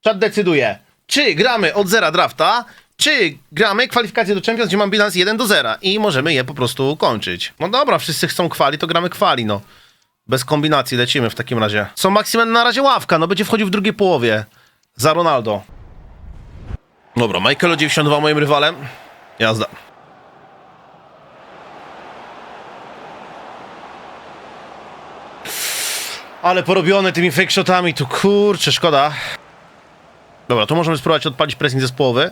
Czat decyduje, czy gramy od zera drafta, czy gramy kwalifikacje do Champions, gdzie mam bilans 1 do 0 i możemy je po prostu kończyć. No dobra, wszyscy chcą kwali, to gramy kwali, no. Bez kombinacji lecimy w takim razie. Są maksimum na razie ławka, no będzie wchodził w drugiej połowie. Za Ronaldo. Dobra, Michael 92 moim rywalem. Jazda. Ale porobione tymi fake shotami, tu kurczę, szkoda. Dobra, tu możemy spróbować odpalić pressing zespołowy.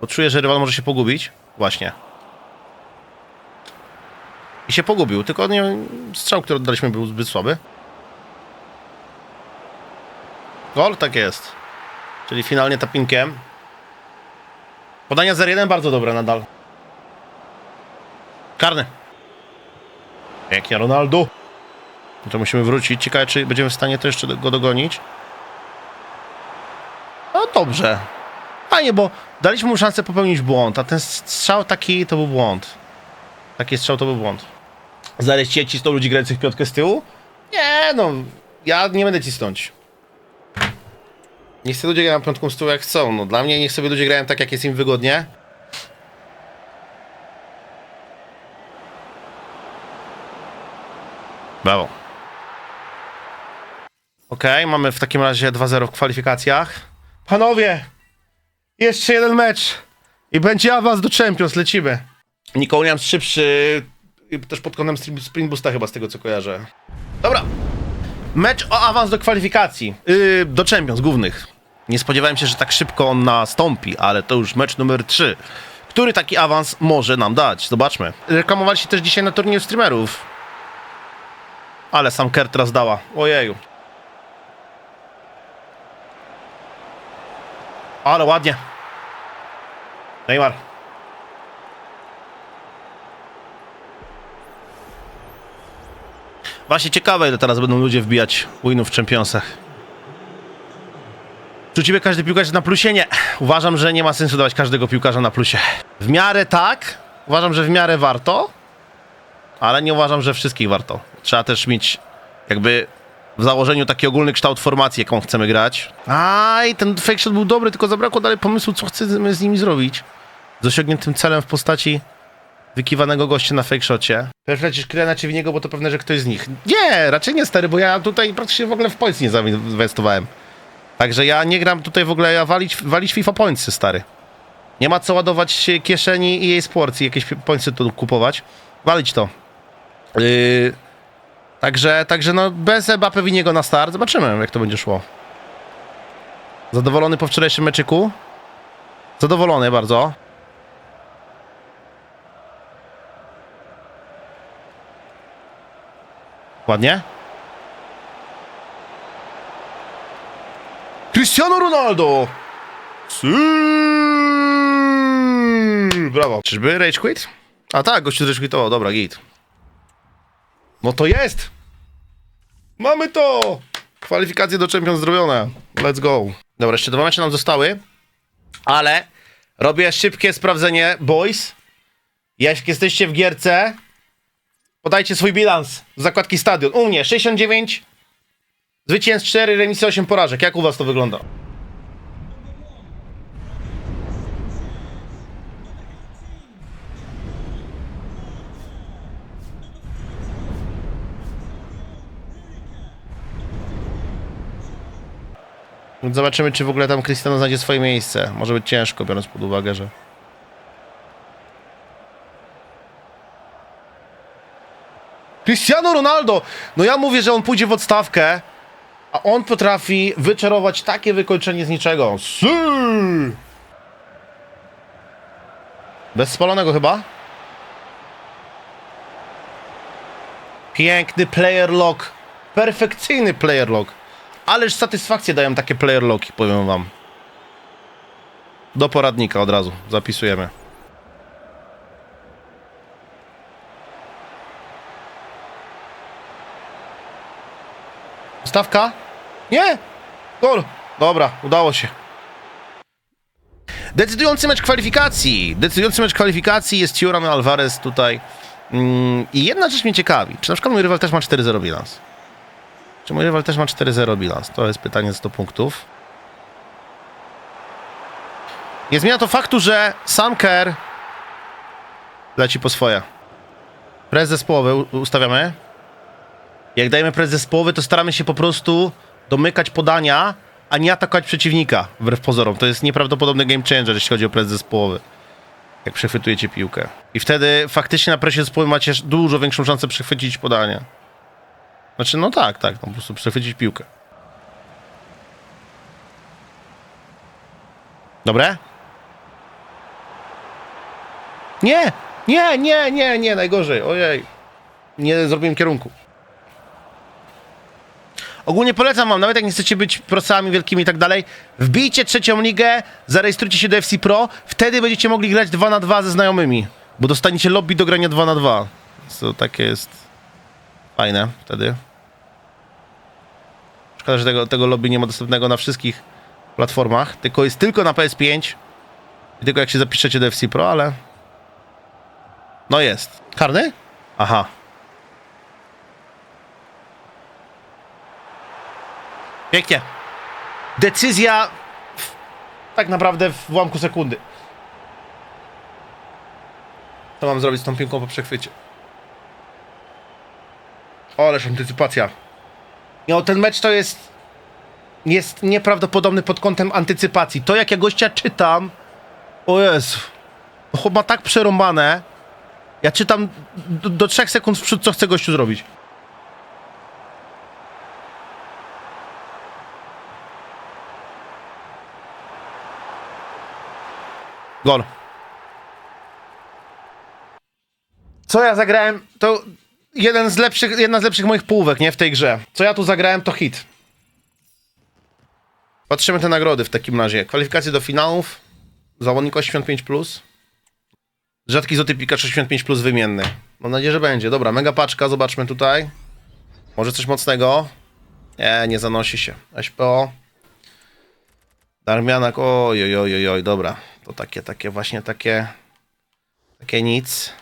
Bo czuję, że rywal może się pogubić. Właśnie. I się pogubił, tylko nie, strzał, który oddaliśmy był zbyt słaby. Gol? Tak jest. Czyli finalnie tapinkiem. Podania 0-1 bardzo dobre nadal. Karny. Pięknie, Ronaldo. No To musimy wrócić. Ciekawe, czy będziemy w stanie to jeszcze go dogonić. Dobrze. Fajnie, bo daliśmy mu szansę popełnić błąd, a ten strzał taki to był błąd. Taki strzał to był błąd. Zaraz cię cisną ludzi grających piątkę z tyłu? Nie, no. Ja nie będę cisnąć. Niech sobie ludzie grają piątką z tyłu jak chcą. No, dla mnie niech sobie ludzie grają tak, jak jest im wygodnie. Brawo. Okej, mamy w takim razie 2-0 w kwalifikacjach. Panowie! Jeszcze jeden mecz i będzie awans do Champions, lecimy. Nicole Williams szybszy, też pod kątem sprint boosta chyba z tego co kojarzę. Dobra. Mecz o awans do kwalifikacji, yy, do Champions głównych. Nie spodziewałem się, że tak szybko on nastąpi, ale to już mecz numer 3. Który taki awans może nam dać? Zobaczmy. Reklamowali się też dzisiaj na turnieju streamerów. Ale sam Kert teraz dała. Ojeju. Ale ładnie. Neymar. Właśnie ciekawe, ile teraz będą ludzie wbijać winów w Championsach. Czy u ciebie każdy piłkarz na plusie? Nie. Uważam, że nie ma sensu dawać każdego piłkarza na plusie. W miarę tak. Uważam, że w miarę warto. Ale nie uważam, że wszystkich warto. Trzeba też mieć jakby w założeniu taki ogólny kształt formacji, jaką chcemy grać. Aj, ten fake shot był dobry, tylko zabrakło dalej pomysłu, co chcemy z nimi zrobić. Z osiągniętym celem w postaci wykiwanego gościa na fake shocie. Perflecisz Kryana czy w niego, bo to pewne, że ktoś z nich. Nie, raczej nie stary, bo ja tutaj praktycznie w ogóle w points nie zainwestowałem. Także ja nie gram tutaj w ogóle, ja walić, walić FIFA pointsy, stary. Nie ma co ładować kieszeni i jej sports i jakieś pointsy tu kupować. Walić to. Yy, Także, także no bez Mbappé Winiego na start. Zobaczymy, jak to będzie szło. Zadowolony po wczorajszym meczyku? Zadowolony bardzo. Ładnie. Cristiano Ronaldo! Sy! Brawo. Czyżby Rage Quit? A tak, gościu Rage. Dobra, git. No to jest! Mamy to! Kwalifikacje do Champions zrobione. Let's go. Dobra, jeszcze dwa mecze nam zostały. Ale robię szybkie sprawdzenie, boys. Jak jesteście w gierce, podajcie swój bilans z zakładki stadion. U mnie 69, zwycięstw 4, remisy 8 porażek. Jak u was to wygląda? Zobaczymy, czy w ogóle tam Cristiano znajdzie swoje miejsce. Może być ciężko, biorąc pod uwagę, że... Cristiano Ronaldo! No ja mówię, że on pójdzie w odstawkę, a on potrafi wyczarować takie wykończenie z niczego. Bez spalonego chyba? Piękny player lock. Perfekcyjny player lock. Ależ satysfakcję dają takie player locki, powiem wam. Do poradnika od razu, zapisujemy. Stawka? Nie! Gol! Dobra, udało się. Decydujący mecz kwalifikacji. Decydujący mecz kwalifikacji jest Joran Alvarez tutaj. Mm, I jedna rzecz mnie ciekawi. Czy na przykład mój rywal też ma 4-0 bilans? Czy mój rywal też ma 4-0 bilans? To jest pytanie z 100 punktów. Nie zmienia to faktu, że sam Kerr leci po swoje. Prez zespołowy ustawiamy. Jak dajemy prez zespołowy, to staramy się po prostu domykać podania, a nie atakować przeciwnika, wbrew pozorom. To jest nieprawdopodobny game changer, jeśli chodzi o prez zespołowy. Jak przechwytujecie piłkę. I wtedy faktycznie na presie zespołowym macie dużo większą szansę przechwycić podanie. Znaczy, no tak, tak, no po prostu przechwycić piłkę. Dobre? Nie! Nie, nie, nie, nie, najgorzej, ojej. Nie zrobiłem kierunku. Ogólnie polecam wam, nawet jak nie chcecie być procami wielkimi i tak dalej, wbijcie trzecią ligę, zarejestrujcie się do FC Pro, wtedy będziecie mogli grać 2 na 2 ze znajomymi, bo dostaniecie lobby do grania 2 na 2. To takie jest fajne wtedy. Szkoda, że tego, tego lobby nie ma dostępnego na wszystkich platformach, tylko jest tylko na PS5 i tylko jak się zapiszecie do FC Pro, ale no jest. Karny? Aha. Pięknie. Decyzja w, tak naprawdę w ułamku sekundy. Co mam zrobić z tą piłką po przechwycie? Ależ antycypacja. No, ten mecz to jest jest nieprawdopodobny pod kątem antycypacji. To jak ja gościa czytam, o Jezu, chłop ma tak przerąbane, ja czytam do, do 3 sekund w przód, co chce gościu zrobić. Gol. Co ja zagrałem, to jeden z lepszych, jedna z lepszych moich połówek, nie, w tej grze. Co ja tu zagrałem, to hit. Patrzymy te nagrody w takim razie. Kwalifikacje do finałów. Zawodnik 85+. Plus. Rzadki złoty Pikachu 85 plus wymienny. Mam nadzieję, że będzie. Dobra, mega paczka, zobaczmy tutaj. Może coś mocnego? Nie, nie zanosi się. SPO. Darmianak, oj, oj, oj, oj, dobra. To takie, takie właśnie, takie... Takie nic.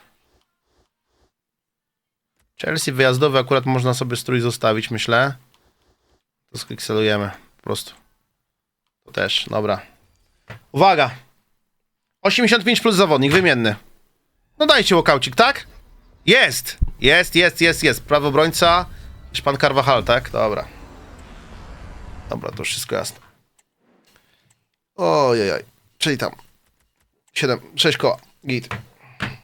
Chelsea wyjazdowy, akurat można sobie strój zostawić, myślę. To sklikselujemy, po prostu. To też, dobra. Uwaga! 85 plus zawodnik, wymienny. No dajcie łokaucik, tak? Jest! Jest, jest, jest, jest. Prawy obrońca. Pan Carvajal, tak? Dobra. Dobra, to wszystko jasne. Ojej, czyli tam. 7, 6 koła. Git.